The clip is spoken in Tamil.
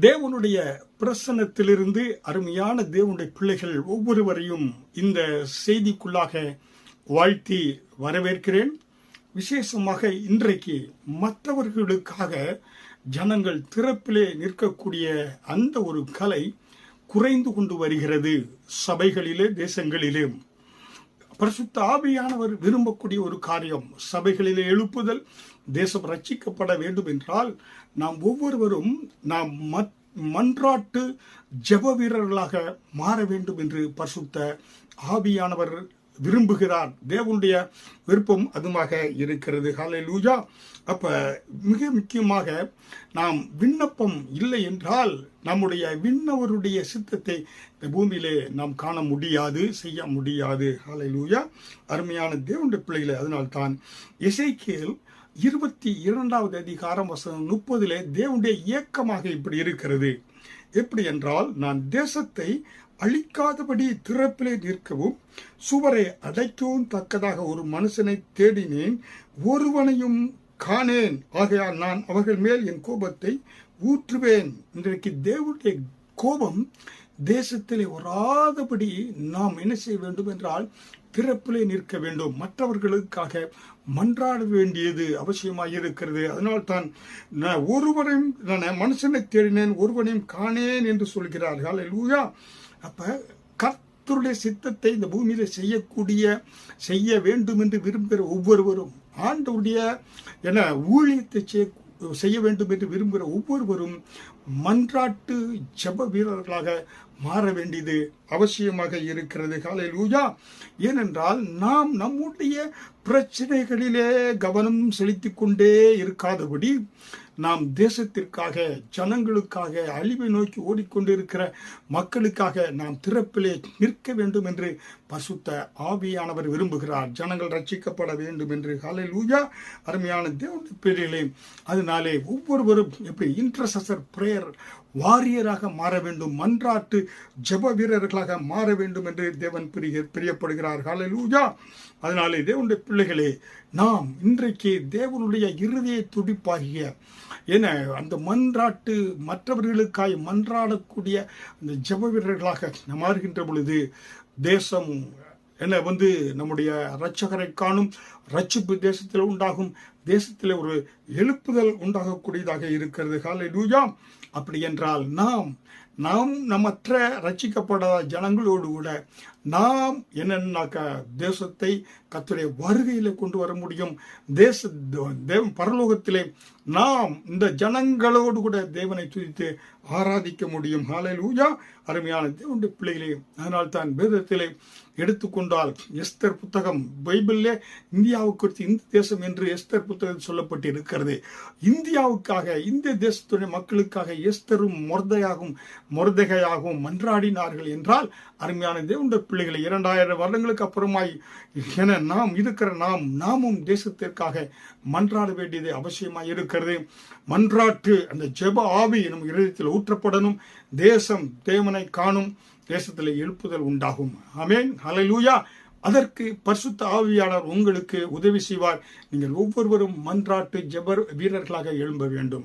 தேவனுடைய பிரசன்னத்திலிருந்து அருமையான தேவனுடைய பிள்ளைகள் ஒவ்வொருவரையும் இந்த செய்திக்குள்ளாக வாழ்த்தி வரவேற்கிறேன். விசேஷமாக இன்றைக்கு மற்றவர்களுக்காக ஜனங்கள் திறப்பிலே நிற்கக்கூடிய அந்த ஒரு கலை குறைந்து கொண்டு வருகிறது சபைகளிலே தேசங்களிலே. பரிசுத்த ஆவியானவர் விரும்பக்கூடிய ஒரு காரியம். சபைகளிலே எழுப்புதல் தேசம் ரட்சிக்கப்பட வேண்டும் என்றால் நாம் ஒவ்வொருவரும் நாம் மத்- மன்றாட்டு ஜெப வீரர்களாக மாற வேண்டும் என்று பரிசுத்த ஆவியானவர் விரும்புகிறார் தேவனுடைய விருப்பம் அதுமாக இருக்கிறது. ஹாலே லூஜா அப்ப மிக முக்கியமாக நாம் விண்ணப்பம் இல்லை என்றால் நம்முடைய விண்ணவருடைய சித்தத்தை இந்த பூமியிலே நாம் காண முடியாது செய்ய முடியாது. ஹாலே லூயா அருமையான தேவனுடைய அதனால் அதனால்தான் இசைக்கேல் இருபத்தி இரண்டாவது அதிகாரம் வசனம் முப்பதிலே தேவனுடைய இயக்கமாக இப்படி இருக்கிறது. எப்படி என்றால் நான் தேசத்தை அழிக்காதபடி திறப்பிலே நிற்கவும் சுவரை அடைக்கவும் தக்கதாக ஒரு மனுஷனை தேடினேன் ஒருவனையும் காணேன். ஆகையால் நான் அவர்கள் மேல் என் கோபத்தை ஊற்றுவேன். இன்றைக்கு தேவனுடைய கோபம் தேசத்திலே வராதபடி நாம் என்ன செய்ய வேண்டும் என்றால் பிறப்பிலே நிற்க வேண்டும். மற்றவர்களுக்காக மன்றாட வேண்டியது அவசியமாக இருக்கிறது. அதனால் தான் நான் ஒருவரையும் நான் மனுஷனை தேடினேன் ஒருவனையும் காணேன் என்று சொல்கிறார்கள். லூயா அப்போ கர்த்தருடைய சித்தத்தை இந்த பூமியில் செய்யக்கூடிய செய்ய வேண்டும் என்று விரும்புகிற ஒவ்வொருவரும் ஆண்டவருடைய என ஊழியத்தை செய்ய செய்ய வேண்டும் என்று விரும்புகிற ஒவ்வொருவரும் மன்றாட்டு ஜெப வீரர்களாக மாற வேண்டியது அவசியமாக இருக்கிறது. காலையில் ஊஜா ஏனென்றால் நாம் நம்முடைய பிரச்சனைகளிலே கவனம் செலுத்தி கொண்டே இருக்காதபடி நாம் தேசத்திற்காக ஜனங்களுக்காக அழிவை நோக்கி ஓடிக்கொண்டிருக்கிற மக்களுக்காக நாம் திறப்பிலே நிற்க வேண்டும் என்று பசுத்த ஆவியானவர் விரும்புகிறார். ஜனங்கள் ரட்சிக்கப்பட வேண்டும் என்று. காலையில் லூயா அருமையான தேவனுடைய பேரிலே அதனாலே ஒவ்வொருவரும் எப்படி இன்டர்சசர் பிரேயர் வாரியராக மாற வேண்டும் மன்றாட்டு ஜெப வீரர்களாக மாற வேண்டும் என்று தேவன் பிரிய பிரியப்படுகிறார். லூஜா அதனாலே தேவனுடைய பிள்ளைகளே நாம் இன்றைக்கு தேவனுடைய இருதய துடிப்பாகிய என அந்த மன்றாட்டு மற்றவர்களுக்காய் மன்றாடக்கூடிய அந்த ஜெப வீரர்களாக மாறுகின்ற பொழுது தேசம் என்ன வந்து நம்முடைய இரட்சகரை காணும் ரட்சிப்பு தேசத்தில் உண்டாகும் தேசத்தில் ஒரு எழுப்புதல் உண்டாகக்கூடியதாக இருக்கிறது. காலை லூயா அப்படி என்றால் நாம் நாம் நம்மற்ற ரட்சிக்கப்படாத ஜனங்களோடு கூட நாம் என்னென்னாக்க தேசத்தை கத்துடைய வருகையில் கொண்டு வர முடியும். தேச தேவ பரலோகத்திலே நாம் இந்த ஜனங்களோடு கூட தேவனை துதித்து ஆராதிக்க முடியும். ஹalleluya. அருமையான தேவனுடைய பிள்ளைகளே அதனால் தான் வேதத்திலே எடுத்துக்கொண்டால் எஸ்தர் புத்தகம் பைபிளிலே இந்தியாவுக்கு குறித்து இந்த தேசம் என்று எஸ்தர் புத்தகம் சொல்லப்பட்டு இருக்கிறது இந்தியாவுக்காக இந்த தேசத்துடைய மக்களுக்காக எஸ்தரும் மொர்தையாகவும் மொர்தகையாகவும் மன்றாடினார்கள் என்றால் அருமையான தேவனுடைய பிள்ளைகளை இரண்டாயிரம் வருடங்களுக்கு அப்புறமாய் என நாம் இருக்கிற நாம் நாமும் தேசத்திற்காக மன்றாட வேண்டியது அவசியமாக இருக்கிறது மன்றாட்டு அந்த ஜெப ஆவி நம் இருதயத்தில் ஊற்றப்படணும். தேசம் தேவனை காணும். தேசத்தில் எழுப்புதல் உண்டாகும். ஆமென். ஹலலூயா அதற்கு பரிசுத்த ஆவியாளர் உங்களுக்கு உதவி செய்வார். நீங்கள் ஒவ்வொருவரும் மன்றாட்டு ஜெபர் வீரர்களாக எழும்ப வேண்டும்.